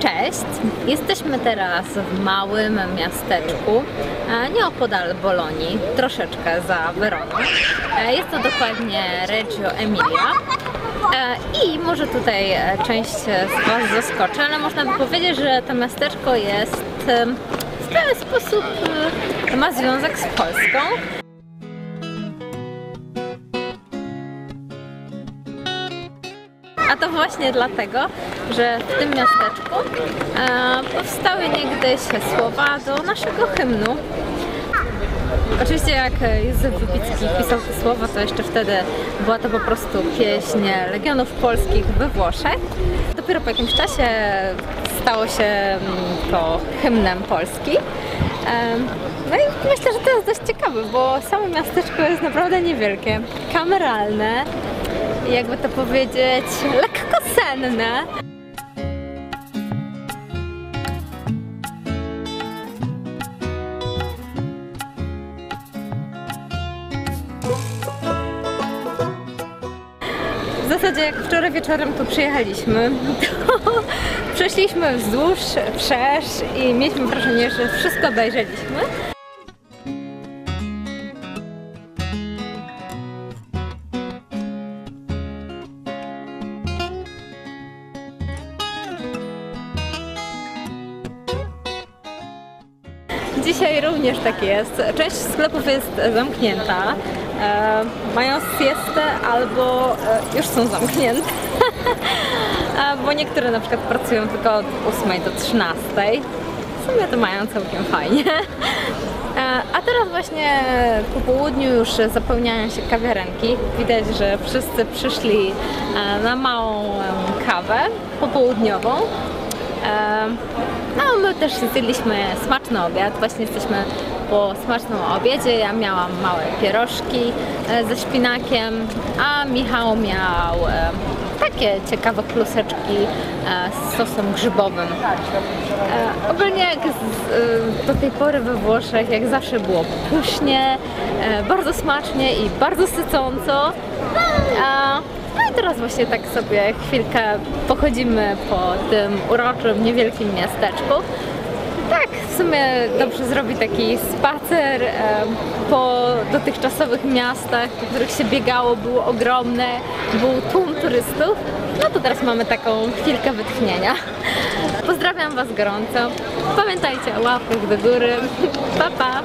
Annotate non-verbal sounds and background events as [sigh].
Cześć! Jesteśmy teraz w małym miasteczku, e, nieopodal Bolonii, troszeczkę za Weroną. E, Jest to dokładnie Reggio Emilia. E, I może tutaj część z Was zaskoczy, ale można by powiedzieć, że to miasteczko jest w pewien sposób ma związek z Polską. A to właśnie dlatego, że w tym miasteczku e, powstały niegdyś słowa do naszego hymnu. Oczywiście jak Józef Wybicki pisał te słowa, to jeszcze wtedy była to po prostu pieśń Legionów Polskich we Włoszech. Dopiero po jakimś czasie stało się mm, to hymnem Polski. No i myślę, że to jest dość ciekawe, bo samo miasteczko jest naprawdę niewielkie, kameralne, jakby to powiedzieć, lekko senne. Zasadzie jak wczoraj wieczorem tu przyjechaliśmy, to [laughs] przeszliśmy wzdłuż, wszerz i mieliśmy wrażenie, że wszystko obejrzeliśmy. Dzisiaj również tak jest. Część sklepów jest zamknięta. E, mają siestę albo e, już są zamknięte. [laughs] E, bo niektóre na przykład pracują tylko od 8 do 13. W sumie to mają całkiem fajnie. E, A teraz właśnie po południu już zapełniają się kawiarenki. Widać, że wszyscy przyszli e, na małą kawę popołudniową. No, my też zjedliśmy smaczny obiad. Właśnie jesteśmy po smacznym obiedzie. Ja miałam małe pierożki e, ze szpinakiem, a Michał miał e, takie ciekawe kluseczki e, z sosem grzybowym. Ogólnie jak do tej pory we Włoszech, jak zawsze było pysznie, bardzo smacznie i bardzo sycąco. No i teraz właśnie tak sobie chwilkę pochodzimy po tym uroczym, niewielkim miasteczku. Tak, w sumie dobrze zrobi taki spacer po dotychczasowych miastach, po których się biegało, było ogromne, był tłum turystów. No to teraz mamy taką chwilkę wytchnienia. Pozdrawiam Was gorąco. Pamiętajcie o łapkach do góry. Pa, pa!